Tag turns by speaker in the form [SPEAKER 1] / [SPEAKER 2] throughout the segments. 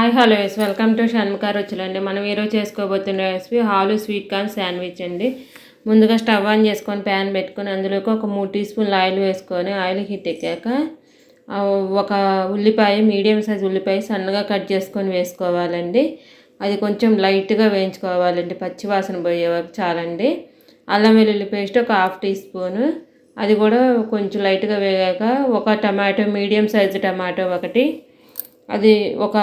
[SPEAKER 1] hi hello yes welcome to షణ్ముఖార్ రుచులండి మనం ఈరోజు చేసుకోబోతున్న రెసిపీ హాలు స్వీట్ కార్న్ శాండ్విచ్ అండి ముందుగా స్టవ్ ఆన్ చేసుకొని ప్యాన్ పెట్టుకొని అందులోకి ఒక మూడు టీ స్పూన్లు ఆయిల్ వేసుకొని ఆయిల్ హీట్ ఎక్కాక ఒక ఉల్లిపాయ మీడియం సైజ్ ఉల్లిపాయ సన్నగా కట్ చేసుకొని వేసుకోవాలండి అది కొంచెం లైట్గా వేయించుకోవాలండి పచ్చివాసన పోయే వరకు చాలండి అల్లం వెల్లుల్లి పేస్ట్ ఒక హాఫ్ టీ స్పూను అది కూడా కొంచెం లైట్గా వేగాక ఒక టమాటో మీడియం సైజు టమాటో ఒకటి అది ఒక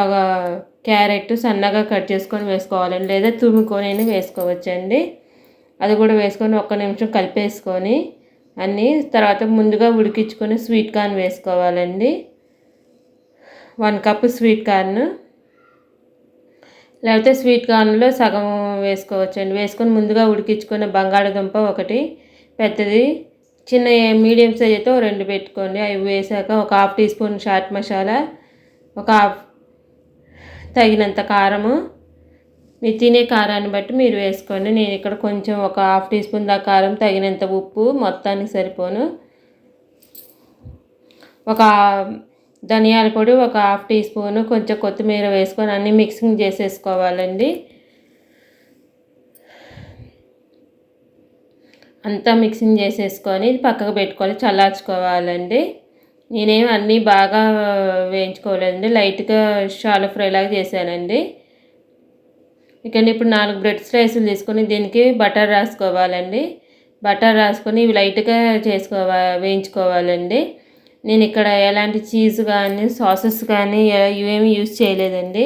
[SPEAKER 1] క్యారెట్ సన్నగా కట్ చేసుకొని వేసుకోవాలండి లేదా తురుముకొని వేసుకోవచ్చండి అది కూడా వేసుకొని ఒక్క నిమిషం కలిపేసుకొని అన్నీ తర్వాత ముందుగా ఉడికించుకొని స్వీట్ కార్న్ వేసుకోవాలండి వన్ కప్ స్వీట్ కార్న్ లేకపోతే స్వీట్ కార్న్లో సగం వేసుకోవచ్చండి వేసుకొని ముందుగా ఉడికించుకున్న బంగాళదుంప ఒకటి పెద్దది చిన్న మీడియం సైజ్ అయితే రెండు పెట్టుకోండి అవి వేసాక ఒక half teaspoon chaat masala ఒక తగినంత కారము మీ తినే కారాన్ని బట్టి మీరు వేసుకోండి నేను ఇక్కడ కొంచెం ఒక హాఫ్ టీ స్పూన్ దా కారం తగినంత ఉప్పు మొత్తానికి సరిపోను ఒక ధనియాల పొడి ఒక హాఫ్ టీ స్పూను కొంచెం కొత్తిమీర వేసుకొని అన్నీ మిక్సింగ్ చేసేసుకోవాలండి అంతా మిక్సింగ్ చేసేసుకొని ఇది పక్కకు పెట్టుకొని చల్లార్చుకోవాలండి నేనేం అన్నీ బాగా వేయించుకోలేదండి లైట్గా షాలో ఫ్రైలాగా చేశానండి ఇక ఇప్పుడు నాలుగు బ్రెడ్ స్లైసులు తీసుకొని దీనికి బటర్ రాసుకోవాలండి బటర్ రాసుకొని ఇవి లైట్గా చేసుకోవా వేయించుకోవాలండి నేను ఇక్కడ ఎలాంటి చీజ్ కానీ సాసెస్ కానీ ఇవేమి యూజ్ చేయలేదండి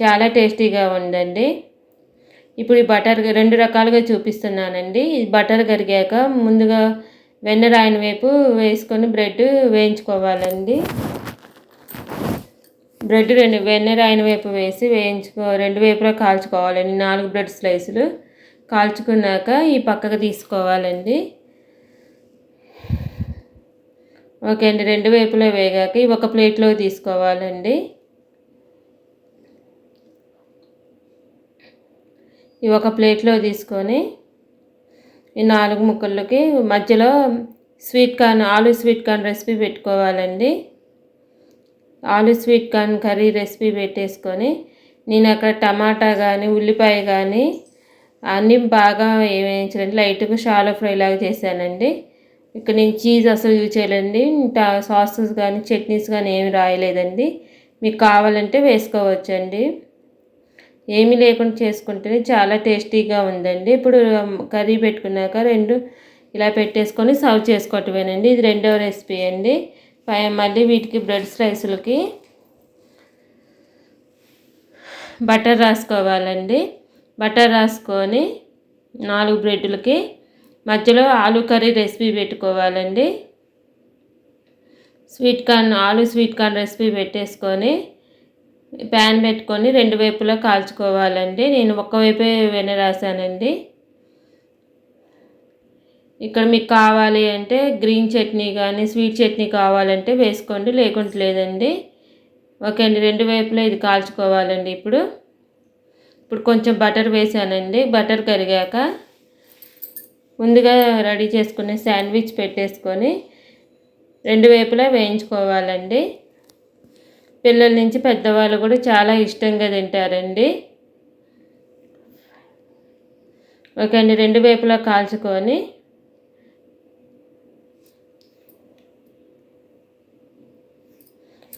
[SPEAKER 1] చాలా టేస్టీగా ఉందండి ఇప్పుడు ఈ బటర్ రెండు రకాలుగా చూపిస్తున్నానండి బటర్ కరిగాక ముందుగా వెన్నరాయని వైపు వేసుకొని బ్రెడ్ వేయించుకోవాలండి బ్రెడ్ రెండు రాయిన వైపు వేసి వేయించుకో రెండు వైపులా కాల్చుకోవాలండి నాలుగు బ్రెడ్ స్లైసులు కాల్చుకున్నాక ఈ పక్కకు తీసుకోవాలండి ఓకే అండి రెండు వైపులా వేగాక ఇవి ఒక ప్లేట్లో తీసుకోవాలండి ఇవి ఒక ప్లేట్లో తీసుకొని ఈ నాలుగు ముక్కలకి మధ్యలో స్వీట్ కార్న్ ఆలు స్వీట్ కార్న్ రెసిపీ పెట్టుకోవాలండి ఆలు స్వీట్ కార్న్ కర్రీ రెసిపీ పెట్టేసుకొని నేను అక్కడ టమాటా కానీ ఉల్లిపాయ కానీ అన్నీ బాగా వేయించండి లైట్గా షాలో ఫ్రై లాగా చేశానండి ఇక్కడ నేను చీజ్ అసలు యూజ్ చేయాలండి టా సాసెస్ కానీ చట్నీస్ కానీ ఏమి రాయలేదండి మీకు కావాలంటే వేసుకోవచ్చండి ఏమీ లేకుండా చేసుకుంటేనే చాలా టేస్టీగా ఉందండి ఇప్పుడు కర్రీ పెట్టుకున్నాక రెండు ఇలా పెట్టేసుకొని సర్వ్ చేసుకోవటమేనండి ఇది రెండవ రెసిపీ అండి పై మళ్ళీ వీటికి బ్రెడ్ స్లైసులకి బటర్ రాసుకోవాలండి బటర్ రాసుకొని నాలుగు బ్రెడ్లకి మధ్యలో ఆలు కర్రీ రెసిపీ పెట్టుకోవాలండి స్వీట్ కార్న్ ఆలు స్వీట్ కార్న్ రెసిపీ పెట్టేసుకొని ప్యాన్ పెట్టుకొని రెండు వైపులా కాల్చుకోవాలండి నేను ఒకవైపే వెన రాశానండి ఇక్కడ మీకు కావాలి అంటే గ్రీన్ చట్నీ కానీ స్వీట్ చట్నీ కావాలంటే వేసుకోండి లేకుంటే లేదండి ఓకే అండి రెండు వైపులా ఇది కాల్చుకోవాలండి ఇప్పుడు ఇప్పుడు కొంచెం బటర్ వేసానండి బటర్ కరిగాక ముందుగా రెడీ చేసుకునే శాండ్విచ్ పెట్టేసుకొని రెండు వైపులా వేయించుకోవాలండి పిల్లల నుంచి పెద్దవాళ్ళు కూడా చాలా ఇష్టంగా తింటారండి ఓకే అండి రెండు వైపులా కాల్చుకొని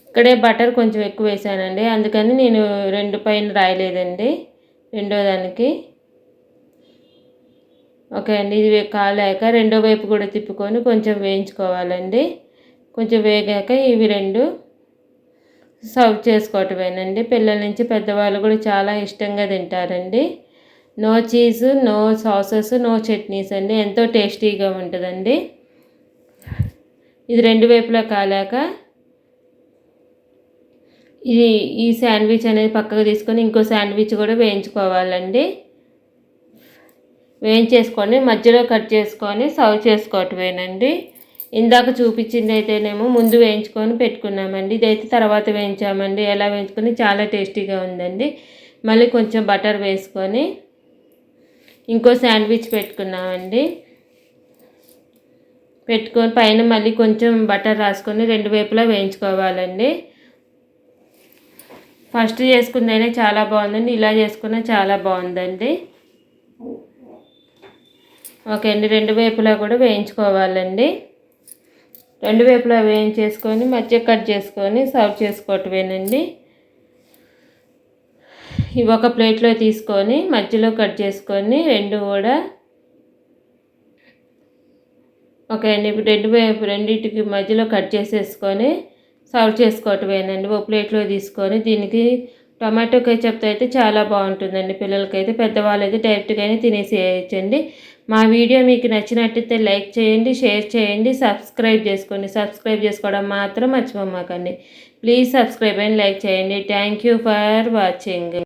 [SPEAKER 1] ఇక్కడే బటర్ కొంచెం ఎక్కువ వేసానండి అందుకని నేను రెండు పైన రాయలేదండి రెండో దానికి ఓకే అండి ఇది కాలేక రెండో వైపు కూడా తిప్పుకొని కొంచెం వేయించుకోవాలండి కొంచెం వేగాక ఇవి రెండు సర్వ్ చేసుకోవటమేనండి పిల్లల నుంచి పెద్దవాళ్ళు కూడా చాలా ఇష్టంగా తింటారండి no cheese no sauces no chutneys అండి ఎంతో టేస్టీగా ఉంటుందండి ఇది రెండు వైపులా కాలాక ఇది ఈ శాండ్విచ్ అనేది పక్కకు తీసుకొని ఇంకో శాండ్విచ్ కూడా వేయించుకోవాలండి వేయించేసుకొని మధ్యలో కట్ చేసుకొని సర్వ్ చేసుకోవటమేనండి ఇందాక చూపించింది అయితేనేమో ముందు వేయించుకొని పెట్టుకున్నామండి ఇదైతే తర్వాత వేయించామండి ఎలా వేయించుకొని చాలా టేస్టీగా ఉందండి మళ్ళీ కొంచెం బటర్ వేసుకొని ఇంకో శాండ్విచ్ పెట్టుకున్నామండి పెట్టుకొని పైన మళ్ళీ కొంచెం బటర్ రాసుకొని రెండు వైపులా వేయించుకోవాలండి ఫస్ట్ చేసుకుందైనా చాలా బాగుందండి ఇలా చేసుకున్నా చాలా బాగుందండి ఓకే అండి రెండు వైపులా కూడా వేయించుకోవాలండి రెండు వైపులా వేయించేసుకొని మధ్య కట్ చేసుకొని సర్వ్ చేసుకోవటమేనండి ఇవి ఒక ప్లేట్లో తీసుకొని మధ్యలో కట్ చేసుకొని రెండు కూడా ఓకే అండి రెండు వైపు రెండింటికి మధ్యలో కట్ చేసేసుకొని సర్వ్ చేసుకోవటమేనండి ఒక ప్లేట్లో తీసుకొని దీనికి టొమాటో కేచప్తో అయితే చాలా బాగుంటుందండి పిల్లలకైతే పెద్దవాళ్ళు అయితే డైరెక్ట్గానే తినేసి వేయచ్చండి మా వీడియో మీకు నచ్చినట్టయితే లైక్ చేయండి షేర్ చేయండి సబ్స్క్రైబ్ చేసుకోండి సబ్స్క్రైబ్ చేసుకోవడం మాత్రం మర్చిపోమాకండి ప్లీజ్ సబ్స్క్రైబ్ అండ్ లైక్ చేయండి థ్యాంక్ యూ ఫర్ వాచింగ్